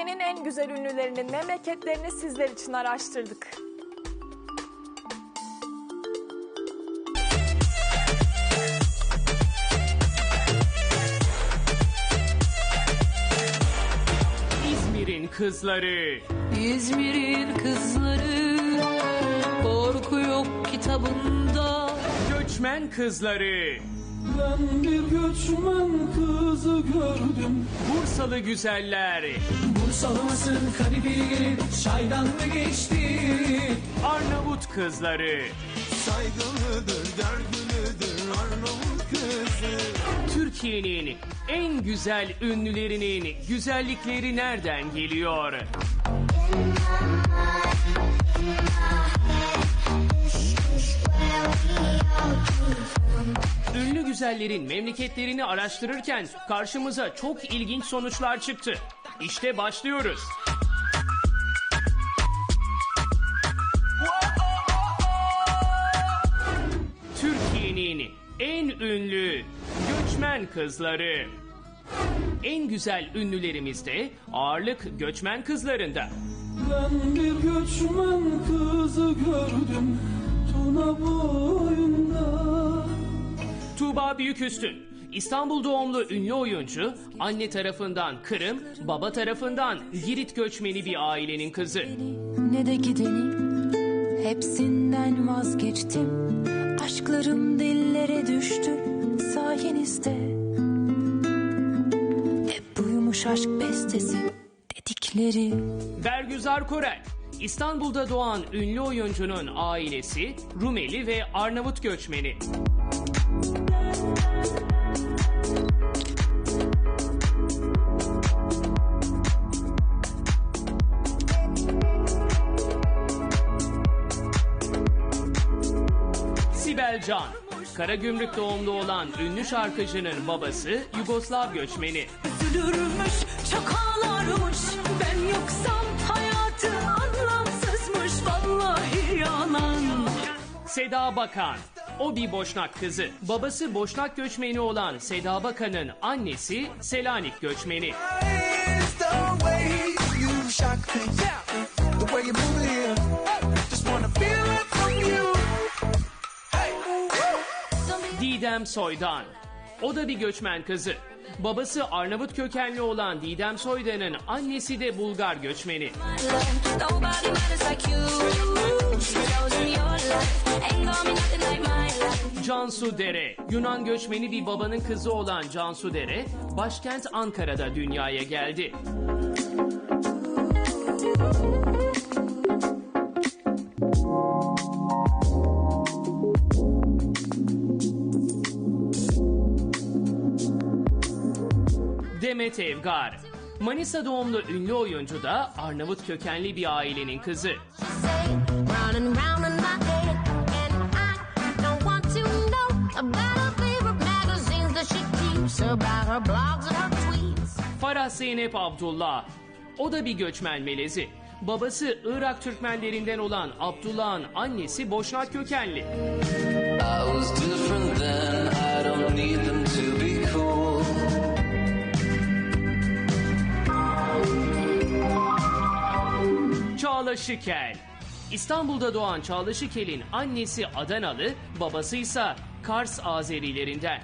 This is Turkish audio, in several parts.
Türkiye'nin en güzel ünlülerinin memleketlerini sizler için araştırdık. İzmir'in kızları. İzmir'in kızları Korku yok kitabında Göçmen kızları. Ben bir göçmen kızı gördüm Bursalı güzeller. Kalibili gelin çaydan mı geçti Arnavut kızları. Saygılıdır, dergülüdür Arnavut kızı Türkiye'nin en güzel ünlülerinin güzellikleri nereden geliyor? Ünlü güzellerin memleketlerini araştırırken karşımıza çok ilginç sonuçlar çıktı. İşte başlıyoruz. Türkiye'nin en ünlü göçmen kızları. En güzel ünlülerimiz de ağırlık göçmen kızlarında. Ben bir göçmen kızı gördüm Tuna boyunda Tuğba Büyüküstün. İstanbul doğumlu ünlü oyuncu, anne tarafından Kırım, baba tarafından Girit göçmeni bir ailenin kızı. Ne de gideni Hepsinden vazgeçtim Aşklarım dillere düştü Sayenizde Hep buymuş aşk bestesi Dedikleri Bergüzar Korel. İstanbul'da doğan ünlü oyuncunun ailesi Rumeli ve Arnavut göçmeni. Sibel Can. Karagümrük doğumlu olan ünlü şarkıcının babası Yugoslav göçmeni. Üzülürmüş, çok ağlarmış Ben yoksam hayatı anlamsızmış Vallahi yalan Seda Bakan. O bir Boşnak kızı. Babası Boşnak göçmeni olan Seda Bakan'ın annesi Selanik göçmeni. It's the way you shock me The way you move Didem Soydan. O da bir göçmen kızı. Babası Arnavut kökenli olan Didem Soydan'ın annesi de Bulgar göçmeni. Cansu Dere. Yunan göçmeni bir babanın kızı olan Cansu Dere, başkent Ankara'da dünyaya geldi. Demet Evgar. Manisa doğumlu ünlü oyuncu da Arnavut kökenli bir ailenin kızı. Farah Zeynep Abdullah. O da bir göçmen melezi. Babası Irak Türkmenlerinden olan Abdullah'ın annesi Boşnak kökenli. Şikel. İstanbul'da doğan Çağla Şikel'in annesi Adanalı, babası ise Kars Azerilerinden.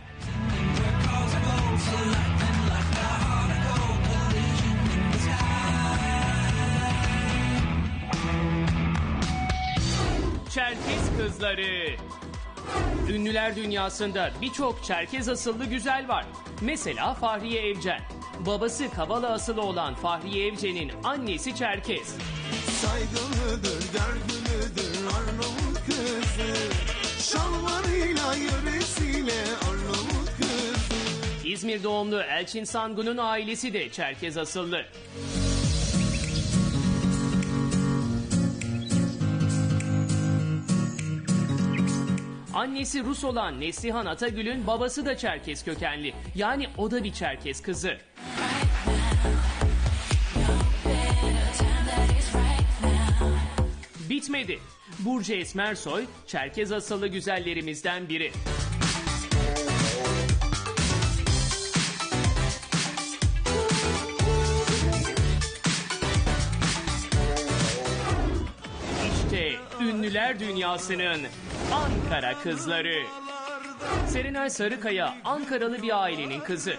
Çerkez kızları. Ünlüler dünyasında birçok Çerkez asıllı güzel var. Mesela Fahriye Evcen. Babası Kavala asılı olan Fahriye Evcen'in annesi Çerkez. Saygılıdır, dergülüdür Arnavut kızı Şalvarıyla, yöresiyle Arnavut kızı İzmir doğumlu Elçin Sangun'un ailesi de Çerkez asıllı. Annesi Rus olan Neslihan Atagül'ün babası da Çerkez kökenli. Yani o da bir Çerkez kızı. bitmedi. Burcu Esmersoy, Çerkez asalı güzellerimizden biri. İşte ünlüler dünyasının Ankara kızları. Serenay Sarıkaya Ankaralı bir ailenin kızı.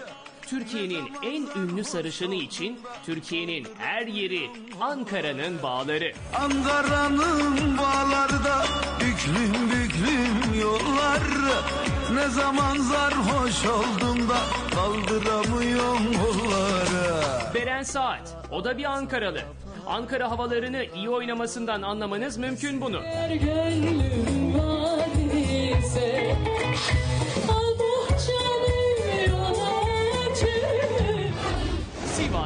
Türkiye'nin en ünlü sarışını için Türkiye'nin her yeri Ankara'nın bağları. Ankara'nın bağlarda büklüm büklüm yollar Ne zaman sarhoş oldum da kaldıramıyorum kolları Beren Saat, o da bir Ankaralı. Ankara havalarını iyi oynamasından anlamanız mümkün bunu. gönlüm var ise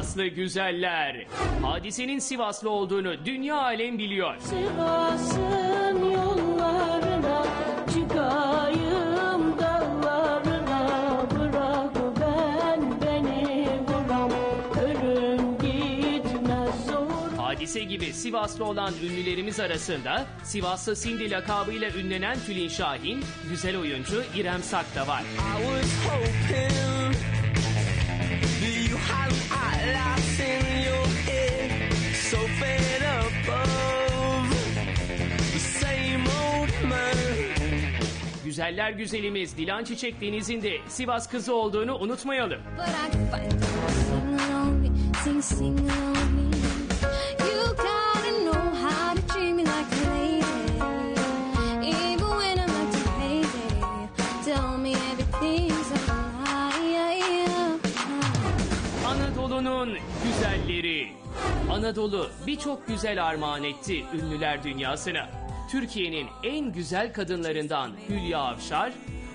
Sivaslı güzeller. Hadisenin Sivaslı olduğunu dünya alem biliyor. Sivas'ın yollarına Çıkayım dağlarına Bırak ben beni buram Ölüm gitmez zor Hadise gibi Sivaslı olan ünlülerimiz arasında Sivaslı Cindy lakabıyla ünlenen Tülin Şahin, güzel oyuncu İrem Sak da var. I was hoping Güzeller güzelimiz Dilan Çiçek Deniz'in de Sivas kızı olduğunu unutmayalım. But I can fight Sing along me, sing, sing along me You gotta know how to treat me like a lady Even when I'm acting crazy Tell me everything's alright Anadolu'nun güzelleri. Anadolu birçok güzel armağan etti ünlüler dünyasına. Türkiye'nin en güzel kadınlarından Hülya Avşar,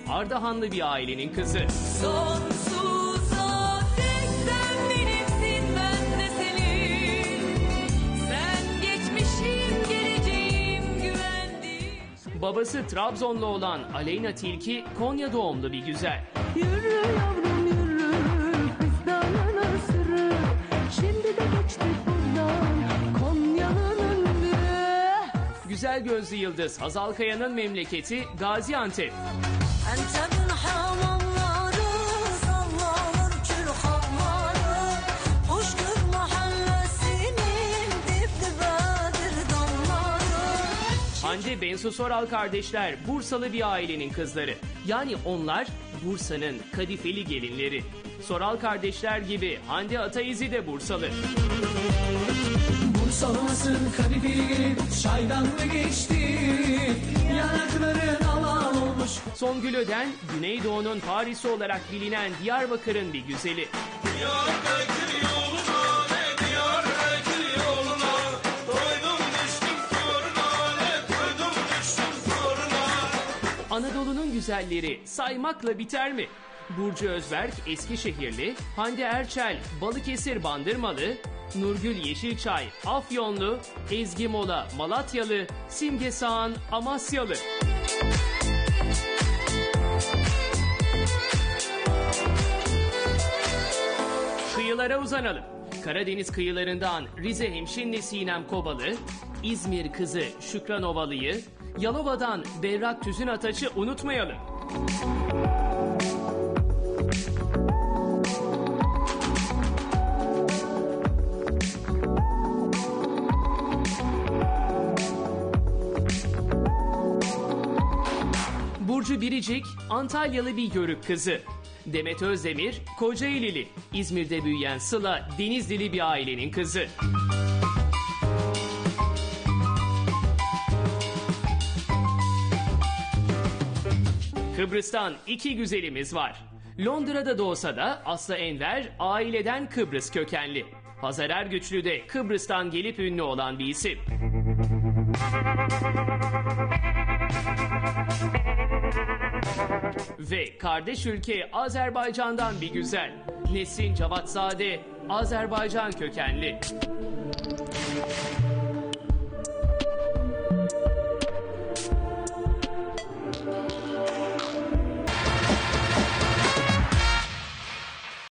Ardahanlı bir ailenin kızı. Sonsuza dek sen benimsin ben de senin Sen geçmişim geleceğim güvendiğim Babası Trabzonlu olan Aleyna Tilki, Konya doğumlu bir güzel. Yürü yavrum Güzel gözlü yıldız Hazal Kaya'nın memleketi Gaziantep. Hande Bensu Soral kardeşler Bursalı bir ailenin kızları. Yani onlar Bursa'nın kadifeli gelinleri. Soral kardeşler gibi Hande Ataizi de Bursalı. Kadifeli gelin çaydan mı geçti Yanakların alan olmuş Songül Öden, Güneydoğu'nun Paris'i olarak bilinen Diyarbakır'ın bir güzeli. Anadolu'nun güzelleri saymakla biter mi? Burcu Özberk Eskişehirli, Hande Erçel Balıkesir Bandırmalı, Nurgül Yeşilçay Afyonlu, Ezgi Mola Malatyalı, Simge Sağan Amasyalı. Kıyılara uzanalım. Karadeniz kıyılarından Rize hemşinli Sinem Kobalı, İzmir kızı Şükran Ovalı'yı, Yalova'dan Berrak Tüzün Ataç'ı unutmayalım. Burcu Biricik, Antalyalı bir yörük kızı. Demet Özdemir, Kocaelili. İzmir'de büyüyen Sıla, Denizlili bir ailenin kızı. Kıbrıs'tan iki güzelimiz var. Londra'da doğsa da Aslı Enver aileden Kıbrıs kökenli. Hazar Ergüçlü de Kıbrıs'tan gelip ünlü olan bir isim. ve kardeş ülke Azerbaycan'dan bir güzel. Nesrin Cavatzade, Azerbaycan kökenli.